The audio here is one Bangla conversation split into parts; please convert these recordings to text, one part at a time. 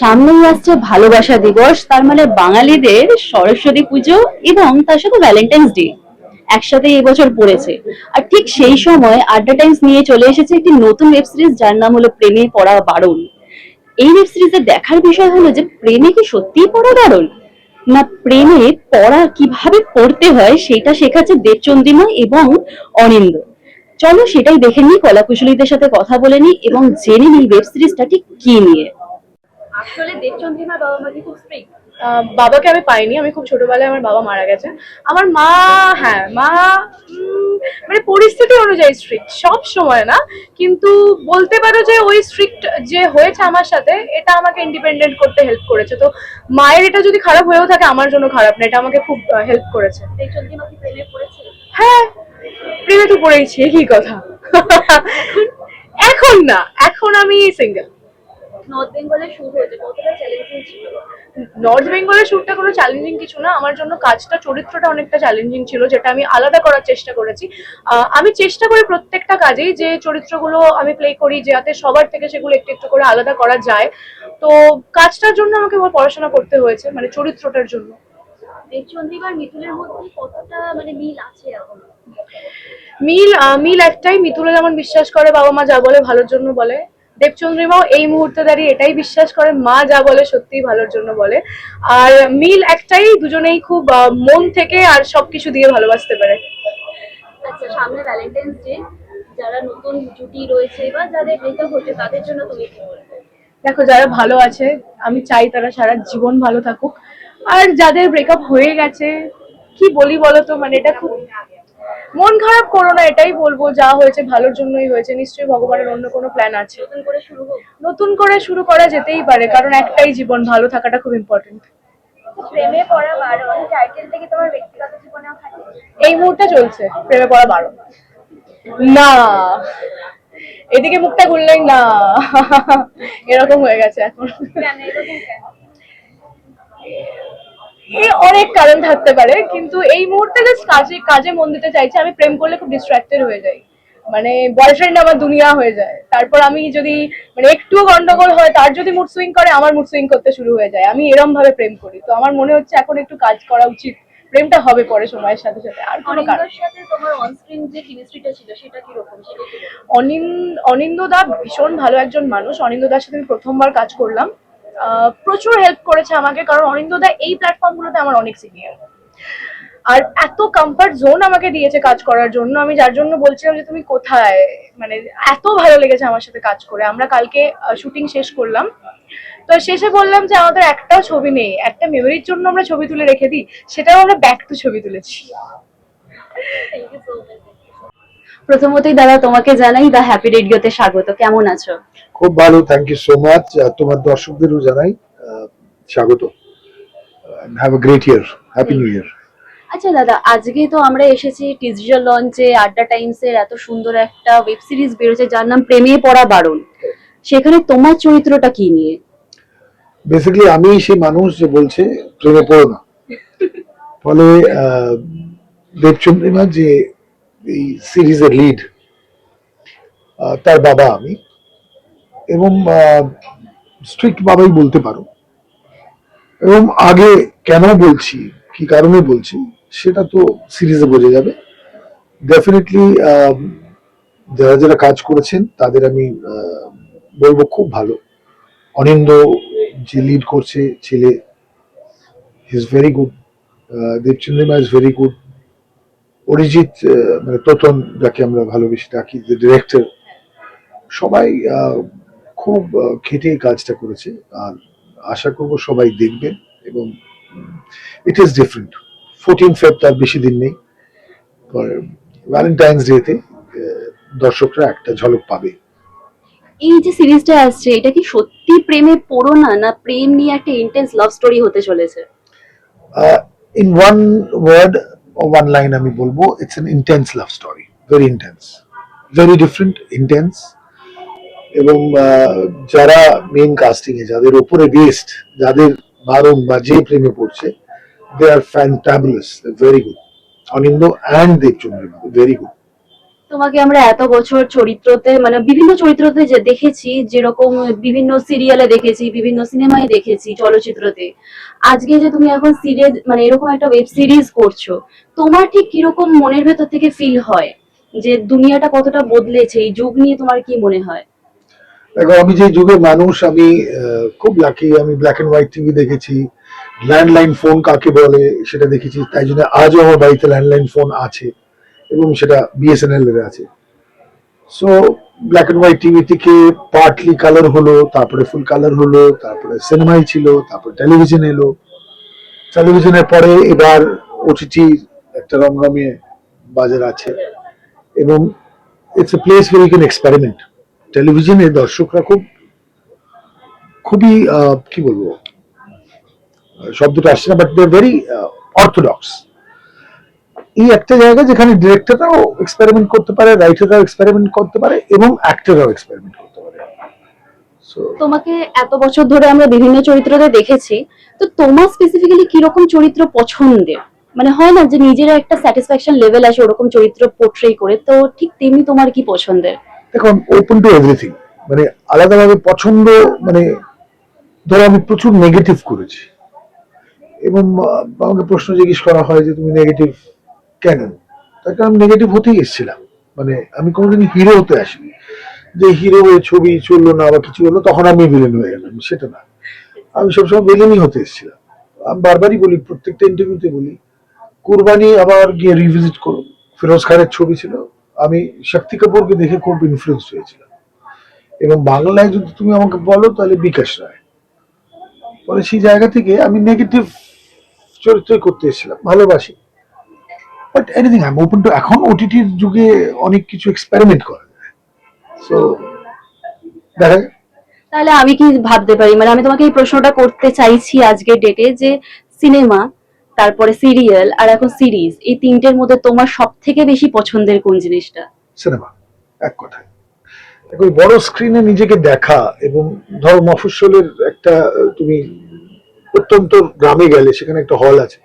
সামনেই আসছে ভালোবাসা দিবস, তার মানে বাঙালিদের সরস্বতী পুজো এবং তার সাথে ভ্যালেন্টাইন্স ডে একসাথে এই বছর পড়েছে। আর ঠিক সেই সময় আড্ডা টাইমস নিয়ে চলে এসেছে একটি নতুন ওয়েব সিরিজ যার নাম হলো প্রেমে পড়া বারণ। এই ওয়েব সিরিজে দেখার বিষয় হলো যে প্রেমে কি সত্যিই পড়া বারণ? না প্রেমে পড়া কীভাবে পড়তে হয় সেটা শেখাচ্ছে দেবচন্দ্রিমা এবং অনিন্দ চলো সেটাই দেখে নিই, কলাকুশলীদের সাথে কথা বলে নিই এবং জেনে নিই ওয়েব সিরিজটা ঠিক কি নিয়ে। আসলে দেবচন্দ্রিমার বাবা মা কি খুব? আহ, বাবাকে আমি পাইনি আমি খুব ছোটবেলায় আমার বাবা মারা গেছে। আমার মা হ্যাঁ মা মানে পরিস্থিতি অনুযায়ী স্ট্রিক্ট সব সময় না। কিন্তু বলতে পারো যে ওই স্ট্রিক্ট যে হয়েছে আমার সাথে এটা আমাকে ইন্ডিপেন্ডেন্ট করতে হেল্প করেছে। তো মায়ের এটা যদি খারাপ হয়েও থাকে আমার জন্য খারাপ না এটা আমাকে খুব হেল্প করেছে। হ্যাঁ প্রেমে তো পড়েইছি কি কথা। এখন না এখন আমি সিঙ্গেল নর্থ বেঙ্গলে শুরু হয়েছে কতটা চ্যালেঞ্জিং ছিল? নর্থ বেঙ্গলের শুটটা কোনো চ্যালেঞ্জিং কিছু না আমার জন্য কাজটা চরিত্রটা অনেকটা চ্যালেঞ্জিং ছিল যেটা আমি আলাদা করার চেষ্টা করেছি। আমি চেষ্টা করি প্রত্যেকটা কাজেই যে চরিত্রগুলো আমি প্লে করি যাতে সবার থেকে সেগুলো একটু একটু করে আলাদা করা যায়। তো কাজটার জন্য আমাকে পড়াশোনা করতে হয়েছে মানে চরিত্রটার জন্য। দেবচন্দ্রিমার মিথুনের মধ্যে কতটা মানে মিল আছে এখন? মিল মিল একটাই মিতুলে যেমন বিশ্বাস করে বাবা মা যা বলে ভালোর জন্য বলে। দেবচন্দ্রিমাও এই মুহূর্তে দাঁড়িয়ে এটাই বিশ্বাস করে মা যা বলে সত্যিই ভালোর জন্য বলে। আর মিল একটাই দুজনেই খুব মন থেকে আর সবকিছু দিয়ে ভালোবাসতে পারে। আচ্ছা সামনে ভ্যালেন্টাইন্স ডে যারা নতুন জুটি রয়েছে বা যাদের ব্রেকআপ হচ্ছে তাদের জন্য তুমি কি বলবে? দেখো যারা ভালো আছে আমি চাই তারা সারা জীবন ভালো থাকুক। আর যাদের ব্রেকআপ হয়ে গেছে কি বলি বলো তো মানে এটা খুব মন খারাপ করো না এটাই বলব যা হয়েছে ভালোর জন্যই হয়েছে নিশ্চয়ই ভগবানের অন্য কোনো প্ল্যান আছে। নতুন করে শুরু নতুন করে শুরু করা যেতেই পারে কারণ একটাই জীবন ভালো থাকাটা খুব ইম্পর্টেন্ট প্রেমে পড়া বারণ টাইটেল থেকে তোমার ব্যক্তিগত জীবনেও থাকে? এই মুহূর্তে চলছে প্রেমে পড়া বারো না এদিকে মুখটা ঘুরলেই না। এরকম হয়ে গেছে এখন। এই অনেক কারণ থাকতে পারে কিন্তু এই মুহূর্তে জাস্ট কাজে কাজে মন দিতে চাইছি আমি প্রেম করলে খুব ডিস্ট্রাক্টেড হয়ে যাই। মানে বয়ফ্রেন্ড আমার দুনিয়া হয়ে যায়। তারপর আমি যদি মানে একটুও গন্ডগোল হয় তার যদি মুড সুইং করে আমার মুড সুইং করতে শুরু হয়ে যায়। আমি এরম ভাবে প্রেম করি। তো আমার মনে হচ্ছে এখন একটু কাজ করা উচিত। প্রেমটা হবে পরে সময়ের সাথে সাথে। আর কোনো কারণ সাথে তোমার অনস্ক্রিন যে কেমিস্ট্রিটা ছিল সেটা কি রকম সেটা অনিন অনিন্দ দা ভীষণ ভালো একজন মানুষ। অনিন্দ দার সাথে আমি প্রথমবার কাজ করলাম। প্রচুর হেল্প করেছে আমাকে, কারণ অনিন্দ দা এই প্ল্যাটফর্মগুলোতে আমার অনেক সিনিয়র আর এত কমফর্ট জোন আমাকে দিয়েছে কাজ করার জন্য। আমি যার জন্য বলছিলাম যে, তুমি কোথায়? মানে এত ভালো লেগেছে আমার সাথে কাজ করে। আমরা কালকে শুটিং শেষ করলাম। তো শেষে বললাম যে, আমাদের একটাও ছবি নেই। একটা মেমোরির জন্য আমরা ছবি তুলে রেখে দিই। সেটাও আমরা ব্যাক টু ছবি তুলেছি। প্রথমতই দাদা তোমাকে জানাই দা হ্যাপি রেডিওতে স্বাগত। কেমন আছো? খুব ভালো থ্যাংক ইউ সো মাচ তোমার দর্শকদেরও জানাই স্বাগত। Have a great year happy new year আচ্ছা দাদা আজকে তো আমরা এসেছি টিজিটাল লঞ্চে আড্ডা টাইমস এর এত সুন্দর একটা ওয়েব সিরিজ বেরোছে যার নাম প্রেমে পড়া বারণ। সেখানে তোমার চরিত্রটা কি নিয়ে? বেসিক্যালি আমি সেই মানুষ যে বলছে প্রেমে পড়ো না। ফলে দেবচন্দ্রিমা যে এই সিরিজের লিড তার বাবা আমি। এবং স্ট্রিক্ট বাবাই বলতে পারো। এবং আগে কেন বলছি, কি কারণে বলছি, সেটা তো সিরিজে বোঝা যাবে। ডেফিনেটলি যারা যারা কাজ করেছেন, তাদের আমি বলব খুব ভালো। অনিন্দ যে লিড করছে ছেলে is very good Debchandrima is very good Arijit মানে তোতন যাকে আমরা ভালোবেসে ডাকি যে ডিরেক্টর সবাই খুব খেটে কাজটা করেছে। আর আশা করব সবাই দেখবেন এবং it is different fourteen Feb তার বেশি দিন নেই ভ্যালেন্টাইন্স ডেতে দর্শকরা একটা ঝলক পাবে। এই যে সিরিজটা আসছে এটা কি সত্যি প্রেমে পড়ো না না প্রেম নিয়ে একটা ইন্টেন্স লাভ স্টোরি হতে চলেছে? In one word one line আমি বলব it's an intense love story very intense very different intense এবং যারা মেন কাস্টিং এ, যাদের উপরে বেস্ট যাদের বারণ বা যে প্রেমে পড়ছে they are fantabulous very good Anindo and Debchandrima very good তোমাকে আমরা এত বছর চরিত্রতে মানে বিভিন্ন চরিত্রতে যে দেখেছি, যেরকম বিভিন্ন সিরিয়ালে দেখেছি, বিভিন্ন সিনেমায় দেখেছি চলচ্চিত্রতে, আজকে যে তুমি এখন সিরিজ মানে এরকম একটা ওয়েব সিরিজ করছ, তোমার ঠিক কীরকম মনের ভেতর থেকে ফিল হয়? যে দুনিয়াটা কতটা বদলেছে, এই যুগ নিয়ে তোমার কি মনে হয়? দেখো, আমি যে যুগের মানুষ, আমি খুব লাকি আমি ব্ল্যাক এন্ড হোয়াইট টিভি দেখেছি। ল্যান্ডলাইন ফোন কাকে বলে, সেটা দেখেছি। তাই জন্য আজও আমার বাড়িতে ল্যান্ডলাইন ফোন আছে। এবং সেটা বিএসএনএল এর আছে। So black and white TV থেকে পার্টলি কালার হলো, তারপরে ফুল কালার হলো, তারপরে সিনেমাই ছিল, তারপরে টেলিভিশন এলো। টেলিভিশনের পরে এবার ওটিটি একটা রমরমিয়ে বাজার আছে এবং it's a place where you can experiment টেলিভিশনে দর্শকরা খুব, খুবই কি বলব? শব্দটা আসছে না বাট দে ভেরি অর্থোডক্স এই একটা জায়গা যেখানে ডিরেক্টররাও এক্সপেরিমেন্ট করতে পারে রাইটাররাও এক্সপেরিমেন্ট করতে পারে এবং অ্যাক্টররাও এক্সপেরিমেন্ট করতে পারে। তোমাকে এত বছর ধরে আমরা বিভিন্ন চরিত্রতে দেখেছি তো তোমার স্পেসিফিক্যালি কীরকম চরিত্র পছন্দের? মানে হয় না যে নিজের একটা স্যাটিসফ্যাকশন লেভেল আসে ওরকম চরিত্র পোর্ট্রে করে তো ঠিক তেমনি তোমার কি পছন্দের? দেখুন ওপেন টু এভরিথিং মানে আলাদাভাবে পছন্দ মানে ধরো আমি প্রচুর নেগেটিভ করেছি। এবং আমাকে প্রশ্ন জিজ্ঞেস করা হয় যে তুমি নেগেটিভ কেন? তার কারণ নেগেটিভ হতেই এসেছিলাম। মানে আমি কোনোদিন হিরো হতে আসিনি। যে হিরো হয়ে ছবি চলল না বা কিছু হলো, তখন আমি ভিলেন হয়ে গেলাম, সেটা না। আমি সবসময় ভিলেনই হতে এসেছিলাম। আমি বারবারই বলি, প্রত্যেকটা ইন্টারভিউতে বলি, কুরবানি আবার গিয়ে রিভিজিট করুন। ফিরোজ খানের ছবি ছিল, আমি শক্তি কাপুরকে দেখে খুব ইনফ্লুয়েন্স হয়েছিলাম। এবং বাংলায় যদি তুমি আমাকে বলো, তাহলে বিকাশ রায়। ফলে সেই জায়গা থেকে আমি নেগেটিভ চরিত্রই করতে এসেছিলাম, ভালোবাসি। But anything I am open to এখন ওটিটির যুগে অনেক কিছু এক্সপেরিমেন্ট করা যায়। সো দেখা তাহলে আমি কি ভাবতে পারি? মানে আমি তোমাকে এই প্রশ্নটা করতে চাইছি আজকের ডেটে যে সিনেমা তারপরে সিরিয়াল আর এখন সিরিজ এই তিনটের মধ্যে তোমার সব থেকে বেশি পছন্দের কোন জিনিসটা? সিনেমা এক কথায়। দেখো ওই বড় স্ক্রিনে নিজেকে দেখা এবং ধরো মফস্বলের একটা তুমি অত্যন্ত গ্রামে গেলে সেখানে একটা হল আছে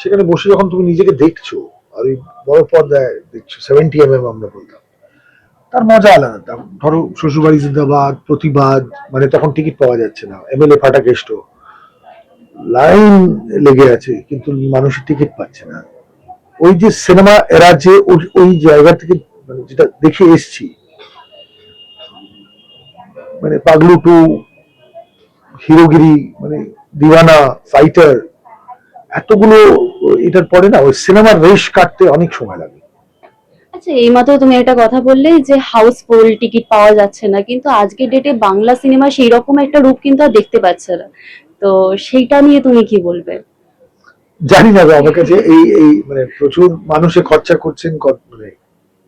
সেখানে বসে যখন তুমি নিজেকে দেখছ আর ওই বড় পর্দায় দেখছ সেভেন্টি এম এম আমরা বলতাম। তার মজা আলাদা। ধরো শ্বশুরবাড়ি জিন্দাবাদ, প্রতিবাদ মানে তখন টিকিট পাওয়া যাচ্ছে না। এমএলএ ফাটাকেষ্ট লাইন লেগে আছে, কিন্তু মানুষের টিকিট পাচ্ছে না। ওই যে সিনেমা এরা যে ওই জায়গা থেকে মানে যেটা দেখে এসছি মানে পাগলু টু, হিরোগিরি মানে দিওয়ানা ফাইটার এতগুলো এটার পরে না ওই সিনেমার রেশ কাটতে অনেক সময় লাগে। আচ্ছা এইমাত্র তুমি একটা কথা বললে যে হাউসফুল টিকিট পাওয়া যাচ্ছে না কিন্তু আজকের ডেটে বাংলা সিনেমা সেই রকম একটা রূপ কিন্তু আর দেখতে পাচ্ছে না। তো সেইটা নিয়ে তুমি কি বলবে? জানি না আমার কাছে এই এই মানে প্রচুর মানুষে খরচা করছেন মানে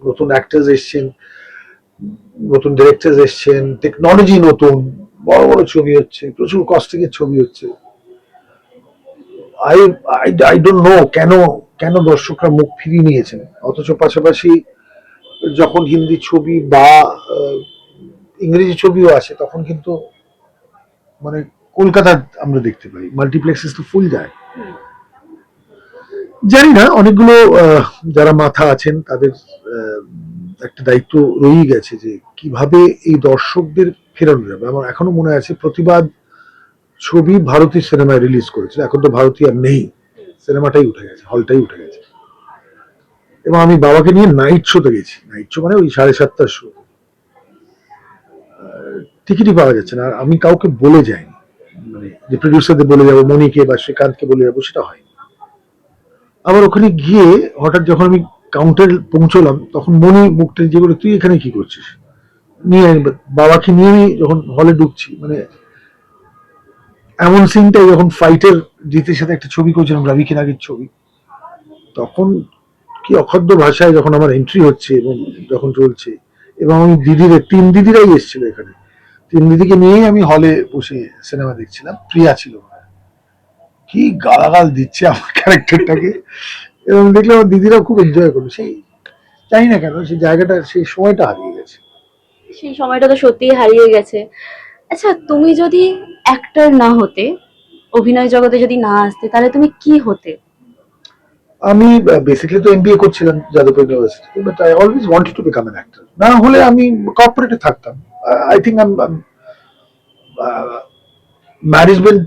নতুন অ্যাক্টার্স এসছেন নতুন ডিরেক্টর এসছেন টেকনোলজি নতুন বড় বড় ছবি হচ্ছে প্রচুর কস্টিংয়ের ছবি হচ্ছে। আই আই ডোন্ট নো কেন কেন দর্শকরা মুখ ফিরিয়ে নিয়েছেন? অথচ পাশাপাশি যখন হিন্দি ছবি বা ইংরেজি ছবিও আসে তখন কিন্তু মানে কলকাতা আমরা দেখতে পাই। মাল্টিপ্লেক্সেস তো ফুল যায়। জানি না অনেকগুলো যারা মাথা আছেন তাদের একটা দায়িত্ব রয়েই গেছে যে কীভাবে এই দর্শকদের ফেরানো যাবে। আমার এখনও মনে আছে প্রতিবাদ ছবি ভারতীয় সিনেমায় রিলিজ করেছিল। এখন তো ভারতীয় আর নেই। সিনেমাটাই উঠে গেছে হলটাই উঠে গেছে। এবং আমি বাবাকে নিয়ে নাইট শোতে গেছি। নাইট শো মানে ওই সাড়ে সাতটার শো টিকিটই পাওয়া যাচ্ছে না। আর আমি কাউকে বলে যাইনি। মানে যে প্রডিউসারদের বলে যাব মনিকে বা শ্রীকান্তকে বলে যাব, সেটা হয় আবার ওখানে গিয়ে হঠাৎ যখন আমি কাউন্টার পৌঁছলাম, তখন মনি মুখটা যে করে তুই এখানে কি করছিস? নিয়ে বাবাকে নিয়ে যখন হলে ঢুকছি মানে এমন সিনটাই যখন ফাইটের জিতের সাথে একটা ছবি করছিলাম, রবি কিনাগের ছবি। তখন কি অখাদ্য ভাষায় যখন আমার এন্ট্রি হচ্ছে এবং যখন চলছে, এবং আমি দিদিদের তিন দিদিরাই এসেছিল এখানে। তিন দিদিকে নিয়েই আমি হলে বসে সিনেমা দেখছিলাম, প্রিয়া ছিল কি গালাগাল দিচ্ছে আমার ক্যারেক্টারটাকে এবং দেখলে আমার দিদিরাও খুব এনজয় করল। সেই জানি না কেন, সেই জায়গাটা, সেই সময়টা হারিয়ে গেছে। সেই সময়টা তো সত্যিই হারিয়ে গেছে। আচ্ছা তুমি যদি অ্যাক্টর না হতে অভিনয় জগতে যদি না আসতে তাহলে তুমি কি হতে? আমি বেসিক্যালি তো এমবিএ করছিলাম Jadavpur university but I always wanted to become an actor না হলে আমি কর্পোরেটে থাকতাম। I think I management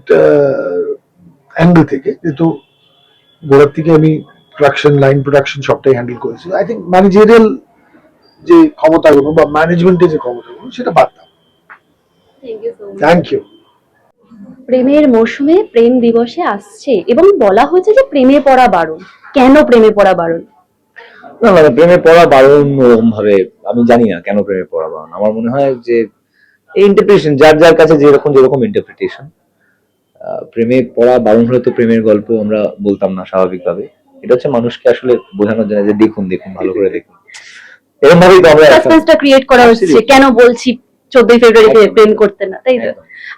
angle থেকে যেহেতু গোড়ার থেকে আমি প্রোডাকশন লাইন প্রোডাকশন সবটাই হ্যান্ডেল করেছি। আই থিঙ্ক ম্যানেজেরিয়াল যে ক্ষমতাগুলো বা ম্যানেজমেন্টের যে ক্ষমতাগুলো সেটা পারতাম thank you so much thank you প্রেমের মৌসুমে প্রেম দিবসে আসছে এবং বলা হয়েছে যে প্রেমে পড়া বারণ। কেন প্রেমে পড়া বারণ? না মানে প্রেমে পড়া বারণ ওরকম ভাবে আমি জানি না কেন প্রেমে পড়া বারণ। আমার মনে হয় যে এই ইন্টারপ্রিটেশন যার যার কাছে যেরকম যেরকম ইন্টারপ্রিটেশন প্রেমে পড়া বারণ হলে তো প্রেমের গল্প আমরা বলতাম না স্বাভাবিকভাবে। এটা হচ্ছে মানুষকে আসলে বোঝানোর জন্য যে দেখুন দেখুন ভালো করে দেখুন। এরকম ভাবেই তো আমরা সাসপেন্সটা ক্রিয়েট করা হচ্ছে. কেন বলছি চোদ্দই ফেব্রুয়ারিতে। প্রেম করতে না? তাই তো?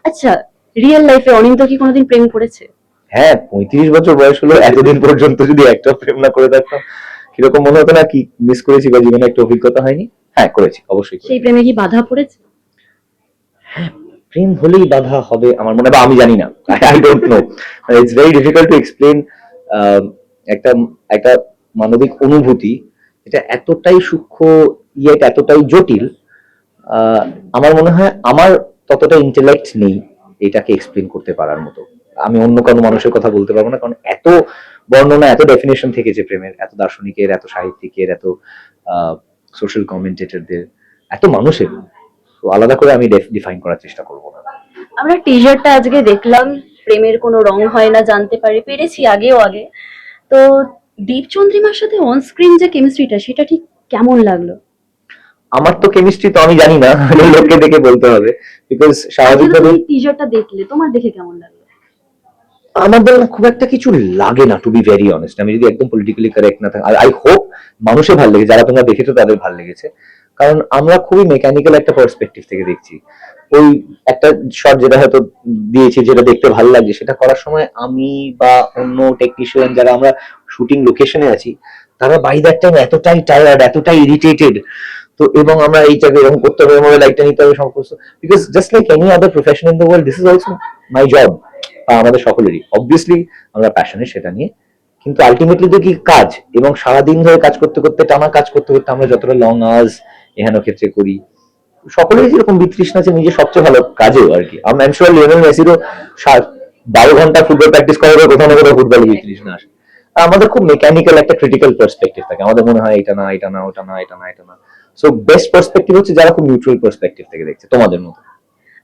আচ্ছা রিয়েল লাইফে অনিন্দ কি কোনোদিন প্রেম করেছে? হ্যাঁ পঁয়ত্রিশ বছর বয়স হলো এতদিন পর্যন্ত যদি একটা প্রেম না করে থাকতাম কীরকম মনে হতো না কি মিস করেছি বা জীবনে একটা অভিজ্ঞতা হয়নি? হ্যাঁ করেছি অবশ্যই সেই প্রেমে কি বাধা পড়েছে? প্রেম হলেই বাধা হবে আমার মনে হয় আমি জানি না I don't know it's very difficult to explain একটা একটা মানবিক অনুভূতি এটা এতটাই সূক্ষ্ম ইয়েট এতটাই জটিল আহ, আমার মনে হয় আমার ততটা ইন্টেলেক্ট নেই। এটাকে এক্সপ্লেন করতে পারার মতো। আমি অন্য কোনো মানুষের কথা বলতে পারব না, কারণ এত বর্ণনা, এত ডেফিনেশন থেকেছে প্রেমের, এত দার্শনিকের, এত সাহিত্যিকের, এত সোশ্যাল কমেন্টেটরদের এত মানুষের। তো আলাদা করে আমি ডিফাইন করার চেষ্টা করব না। আমরা টিজারটা আজকে দেখলাম, প্রেমের কোনো রং হয় না জানতে পারি, পেরেছি আগেও আগে। তো দীপ চন্দ্রিমার সাথে অন স্ক্রিন যে কেমিস্ট্রিটা সেটা ঠিক কেমন লাগল? আমার তো কেমিস্ট্রি তো আমি জানি না লোককে দেখে বলতে হবে। বিকজ স্বাভাবিকভাবে টিজারটা দেখলে তোমার দেখে কেমন লাগল? আমাদের খুব একটা কিছু লাগে না টু বি ভেরি অনেস্ট আমি যদি একদম পলিটিক্যালি কারেক্ট না থাকি আই হোপ মানুষের ভালো লেগেছে যারা তোমরা দেখেছ তাদের ভালো লেগেছে। কারণ আমরা খুবই মেকানিক্যাল একটা পার্সপেক্টিভ থেকে দেখছি। ওই একটা শট যেটা হয়তো দিয়েছি যেটা দেখতে ভালো লাগছে সেটা করার সময় আমি বা অন্য টেকনিশিয়ান যারা আমরা শুটিং লোকেশনে আছি তারা বাই দ্যাট টাইম এতটাই টায়ার্ড এতটাই ইরিটেটেড তো এবং আমরা এইটাকে এরকম করতে হবে এভাবে লাইটটা নিতে হবে সমস্ত because just like any other profession in the world this is also my job আমাদের সকলেরই। অবভিয়াসলি আমরা প্যাশনে সেটা নিয়ে। কিন্তু আলটিমেটলি তো কি কাজ? এবং সারাদিন ধরে কাজ করতে করতে, টানা কাজ করতে করতে আমরা যতটা লং আওয়ার্স এহেন ক্ষেত্রে করি, সকলেরই যেরকম বিতৃষ্ণা আছে, নিজের সবচেয়ে ভালো কাজেও আর কি। আমি এম শিওর লিওনেল মেসিরও বারো ঘণ্টা ফুটবল প্র্যাকটিস করার পর কোথাও না কোথাও ফুটবলে বিতৃষ্ণা আসে। আমাদের খুব মেকানিক্যাল একটা ক্রিটিক্যাল পার্সপেক্টিভ থাকে। আমাদের মনে হয় এটা না এটা না, ওটা না, এটা না এটা না। সো বেস্ট পার্সপেক্টিভ হচ্ছে যারা খুব নিউট্রাল পার্সপেক্টিভ থেকে দেখছে তোমাদের মতো।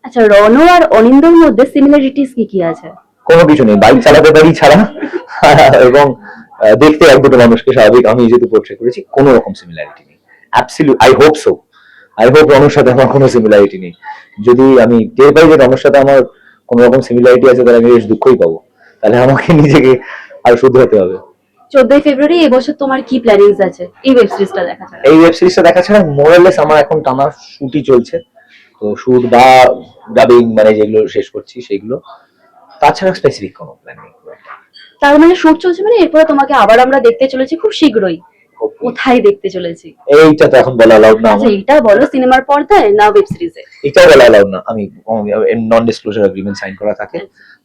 আচ্ছা রনো আর অনিন্দর মধ্যে সিমিলারিটিস কি কি আছে? কোনো কিছু নেই বাইক চালাতে পারি ছাড়া এবং দেখতে এক দুটো মানুষকে স্বাভাবিক আমি যেহেতু পোর্ট্রে করেছি কোনো রকম সিমিলারিটি নেই। Absolute I hope so I hope রনর সাথে আমার কোনো সিমিলারিটি নেই। যদি আমি টের পাই যে রনর সাথে আমার কোনো রকম সিমিলারিটি আছে তাহলে আমি বেশ দুঃখই পাবো। তাহলে আমাকে নিজেকে আর শুধরাতে হবে। চোদ্দই ফেব্রুয়ারি এবছর তোমার কি প্ল্যানিংস আছে? এই ওয়েব সিরিজটা দেখা ছাড়া। এই ওয়েব সিরিজটা দেখা ছাড়া মোরালেস আমার এখন টানা শুটই চলছে। তো শুট বা ডাবিং মানে যেগুলো শেষ করছি সেগুলো। তাছাড়া স্পেসিফিক কোনো প্ল্যান নেই। তার মানে শুট চলছে মানে এরপরে তোমাকে আবার আমরা দেখতে চলেছি খুব শীঘ্রই। কোথায় দেখতে চলেছি? এইটা তো এখন বলা অ্যালাউড না আচ্ছা এটা বলো সিনেমার পর্দায় না ওয়েব সিরিজে এটাও বলা অ্যালাউড না। আমি নন ডিসক্লোজার এগ্রিমেন্ট সাইন করা থাকে।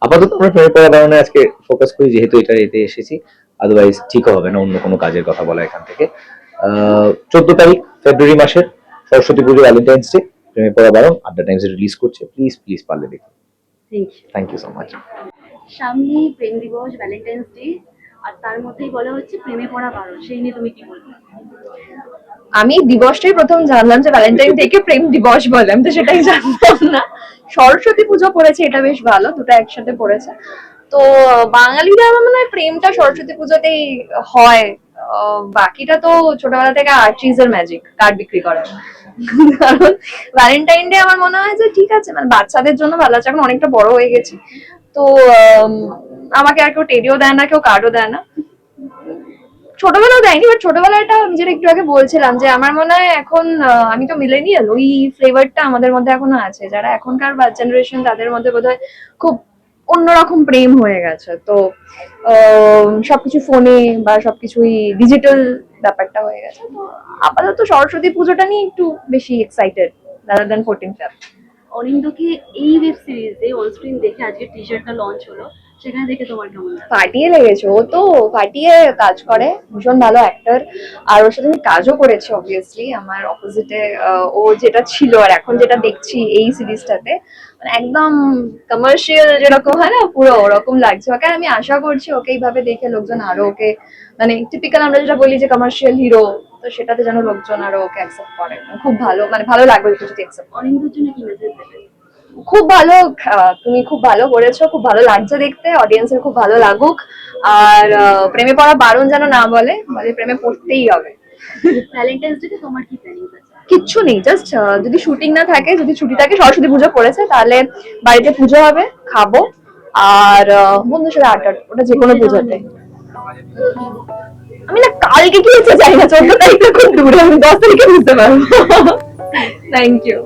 আপাতত আমরা প্রেমে পড়ার কারণে আজকে ফোকাস করি যেহেতু এটা এতে এসেছি। আদারওয়াইজ ঠিকও হবে না অন্য কোনো কাজের কথা বলা এখান থেকে। চোদ্দ তারিখ ফেব্রুয়ারি মাসের সরস্বতী পুজো ভ্যালেন্টাইন্স ডে প্রেমে পড়া বারণ আড্ডা টাইমস রিলিজ করছে। প্লিজ প্লিজ পারলে দেখুন। Thank you thank you so much সামনে প্রেম দিবস ভ্যালেন্টাইন্স ডে আর তার মধ্যেই বলা হচ্ছে প্রেমে পড়া বারণ সেই নিয়ে তুমি কি বলবে? আমি দিবসটাই প্রথম জানলাম যে ভ্যালেন্টাইন ডে প্রেম দিবস বলে, আমি তো সেটাই জানতাম না। সরস্বতী পুজো পড়েছে, এটা বেশ ভালো, দুটো একসাথে পড়েছে। তো, বাঙালিরা মনে হয় প্রেমটা সরস্বতী পুজোতেই হয়। বাকিটা তো ছোটবেলা থেকে আর্চিজ এর ম্যাজিক কার্ড বিক্রি করার কারণ ভ্যালেন্টাইন ডে আমার মনে হয় যে ঠিক আছে মানে বাচ্চাদের জন্য ভালো আছে, এখন অনেকটা বড় হয়ে গেছি। তো আম, আমাকে আর কেউ টেডিও দেয় না কেউ কার্ডও দেয় না। ছোটবেলাও দেয়নি বাট ছোটবেলাটা আমি যেটা একটু আগে বলছিলাম যে আমার মনে হয় এখন আমি তো মিলেনিয়াল ওই ফ্লেভারটা আমাদের মধ্যে এখনও আছে। যারা এখনকার জেনারেশন তাদের মধ্যে বোধহয় খুব অন্যরকম প্রেম হয়ে গেছে। তো সবকিছু ফোনে বা সবকিছুই ডিজিটাল ব্যাপারটা হয়ে গেছে। তো আপাতত সরস্বতী পুজোটা নিয়ে একটু বেশি excited rather than fourteen Feb অনিন্দকে এই ওয়েব সিরিজে অন স্ক্রিন দেখে আজকে টি শার্টটা লঞ্চ হলো। সেখানে দেখে তোমার কেমন ফাটিয়ে লেগেছে। ও তো ফাটিয়ে কাজ করে। ভীষণ ভালো অ্যাক্টর আর ওর সাথে আমি কাজও করেছি অবভিয়াসলি আমার অপোজিটে ও যেটা ছিল আর এখন যেটা দেখছি এই সিরিজটাতে মানে একদম কমার্শিয়াল যেরকম হয় না, পুরো ওরকম লাগছে। ওকে আমি আশা করছি, ওকে এইভাবে দেখে লোকজন আরও ওকে মানে টিপিক্যাল আমরা যেটা বলি যে কমার্শিয়াল হিরো তো সেটাতে যেন লোকজন আরও ওকে অ্যাকসেপ্ট করে খুব ভালো মানে ভালো লাগবে ওকে যদি অ্যাকসেপ্ট অনিন্দুর জন্য কি মেসেজ দেবে খুব ভালো তুমি খুব ভালো করেছ খুব ভালো লাগছে দেখতে অডিয়েন্সের খুব ভালো লাগুক। আর প্রেমে পড়া বারণ যেন না বলে বলে প্রেমে পড়তেই হবে। ভ্যালেন্টাইন্স ডে তোমার কি প্ল্যানিং আছে? কিচ্ছু নেই জাস্ট যদি শুটিং না থাকে যদি ছুটি থাকে সরস্বতী পুজো পড়েছে তাহলে বাড়িতে পুজো হবে খাব। আর আহ, বন্ধুর সাথে আড্ডা ওটা যে কোনো পুজোতে আমি না কালকে কি হচ্ছে জানি না চোদ্দ তারিখটা খুব দূরে, আমি দশ তারিখে বুঝতে পারব। Thank you